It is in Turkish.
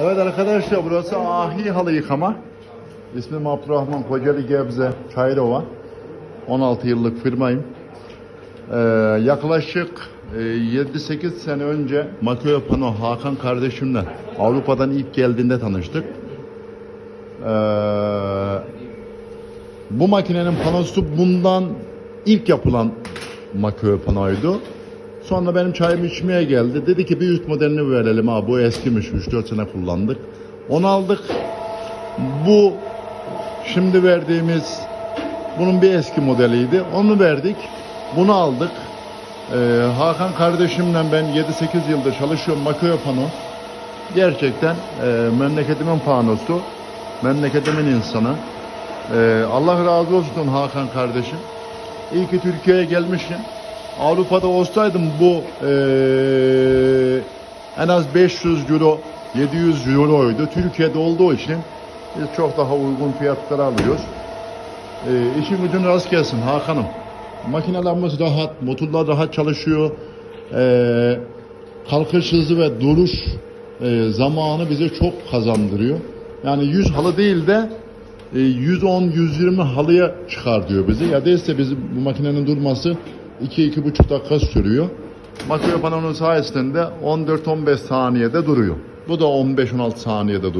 Evet arkadaşlar burası Ahi Halı Yıkama. İsmim Abdurrahman Kocaeli Gebze Çayrova. 16 yıllık firmayım. Ee, yaklaşık e, 7-8 sene önce Makeo Pano Hakan kardeşimle Avrupa'dan ilk geldiğinde tanıştık. Ee, bu makinenin panosu bundan ilk yapılan Makeo panoydu. Sonra benim çayımı içmeye geldi. Dedi ki bir üst modelini verelim ha bu eskimiş 3-4 sene kullandık. Onu aldık. Bu şimdi verdiğimiz bunun bir eski modeliydi. Onu verdik. Bunu aldık. Ee, Hakan kardeşimle ben 7-8 yıldır çalışıyorum Makeo pano. Gerçekten e, memleketimin panosu. Memleketimin insanı. Ee, Allah razı olsun Hakan kardeşim. İyi ki Türkiye'ye gelmişim. Avrupa'da olsaydım bu eee, en az 500 euro, 700 euroydu. Türkiye'de olduğu için biz çok daha uygun fiyatlara alıyoruz. Eee işin gücün rast gelsin Hakan'ım. Makinelerimiz rahat, motorlar rahat çalışıyor. Eee, kalkış hızı ve duruş eee, zamanı bize çok kazandırıyor. Yani 100 halı değil de e, 110-120 halıya çıkar diyor bizi. Ya değilse bizim bu makinenin durması 2-2,5 dakika sürüyor. Makine panonun sayesinde 14-15 saniyede duruyor. Bu da 15-16 saniyede duruyor.